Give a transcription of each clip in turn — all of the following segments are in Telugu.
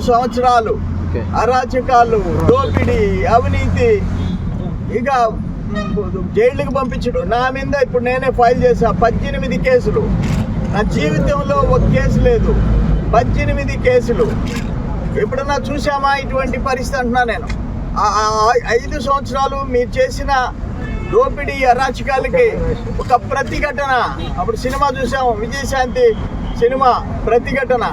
సంవత్సరాలు ఓకే. అరాచకాలు దోపిడీ అవినీతి. ఇక జైళ్ళకి పంపించడు. నా మీద ఇప్పుడు నేనే ఫైల్ చేశా. పద్దెనిమిది కేసులు. నా జీవితంలో ఒక కేసు లేదు. పద్దెనిమిది కేసులు. ఎప్పుడన్నా చూసామా ఇటువంటి పరిస్థితి అంటున్నా నేను. ఐదు సంవత్సరాలు మీరు చేసిన దోపిడీ అరాచకాలకి ఒక ప్రతిఘటన. అప్పుడు సినిమా చూసాము Vijayashanti cinema Pratighatana.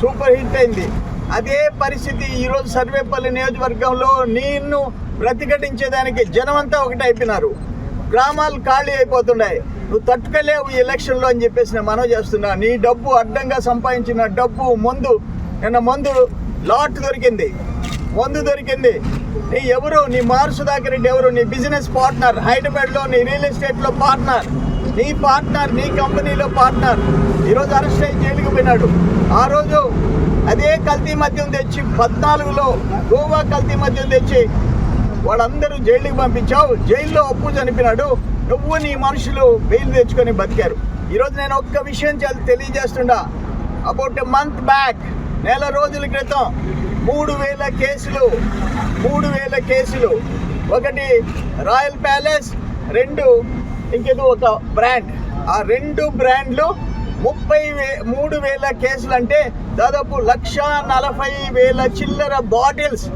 Super hit అయింది. అదే పరిస్థితి ఈరోజు సర్వేపల్లి నియోజకవర్గంలో నిన్ను ప్రతిఘటించేదానికి జనమంతా ఒకటి అయిపోయినారు. గ్రామాలు ఖాళీ అయిపోతున్నాయి. నువ్వు తట్టుకోలేవు ఈ ఎలక్షన్లో అని చెప్పేసి నేను మనవి చేస్తున్నా. నీ డబ్బు అడ్డంగా సంపాదించిన డబ్బు మందు నిన్న మందు లాట్ దొరికింది. మందు దొరికింది. నీ ఎవరు? నీ మారు రెడ్డి ఎవరు? నీ బిజినెస్ పార్ట్నర్ హైదరాబాద్లో నీ రియల్ ఎస్టేట్లో పార్ట్నర్ నీ పార్ట్నర్ నీ కంపెనీలో పార్ట్నర్. ఈరోజు అరెస్ట్ అయ్యి జైలుకి పోయినాడు. ఆ రోజు అదే కల్తీ మద్యం తెచ్చి పద్నాలుగులో గోవా కల్తీ మద్యం తెచ్చి వాళ్ళందరూ జైలుకి పంపించావు. జైల్లో అప్పు చనిపోయినాడు. నువ్వు నీ మనుషులు బెయిల్ తెచ్చుకొని బతికారు. ఈరోజు నేను ఒక్క విషయం తెలియజేస్తుండా. అబౌట్ ఎ మంత్ బ్యాక్ నెల రోజుల క్రితం మూడు వేల కేసులు మూడు వేల కేసులు. ఒకటి రాయల్ ప్యాలెస్ రెండు ఇంకేదో ఒక బ్రాండ్. ఆ రెండు బ్రాండ్లు ముప్పై వే మూడు వేల కేసులు అంటే దాదాపు లక్ష నలభై వేల చిల్లర బాటిల్స్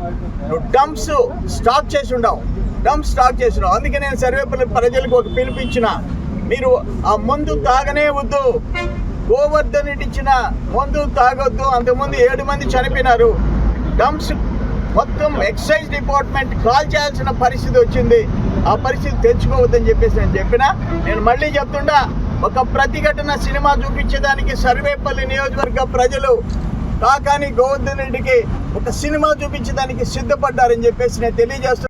డంప్స్ స్టాక్ చేసి ఉండవు డంప్ స్టాక్ చేసి ఉండవు అందుకే నేను సర్వేపల్లి ప్రజలకు ఒక పిలిపించిన మీరు ఆ మందు తాగనే వద్దు. గోవర్ధన్ రెడ్డి ఇచ్చిన మందు తాగొద్దు. అంతకుముందు ఏడు మంది చనిపోయినారు. డంప్స్ మొత్తం ఎక్సైజ్ డిపార్ట్మెంట్ కాల్ చేయాల్సిన పరిస్థితి వచ్చింది. ఆ పరిస్థితి తెచ్చుకోవద్దని చెప్పేసి నేను చెప్పిన. నేను మళ్ళీ చెప్తుండా ఒక ప్రతిఘటన సినిమా చూపించడానికి సర్వేపల్లి నియోజకవర్గ ప్రజలు కాకాని గోవర్ధన్ రెడ్డికి ఒక సినిమా చూపించడానికి సిద్ధపడ్డారని చెప్పేసి నేను తెలియజేస్తున్నాను.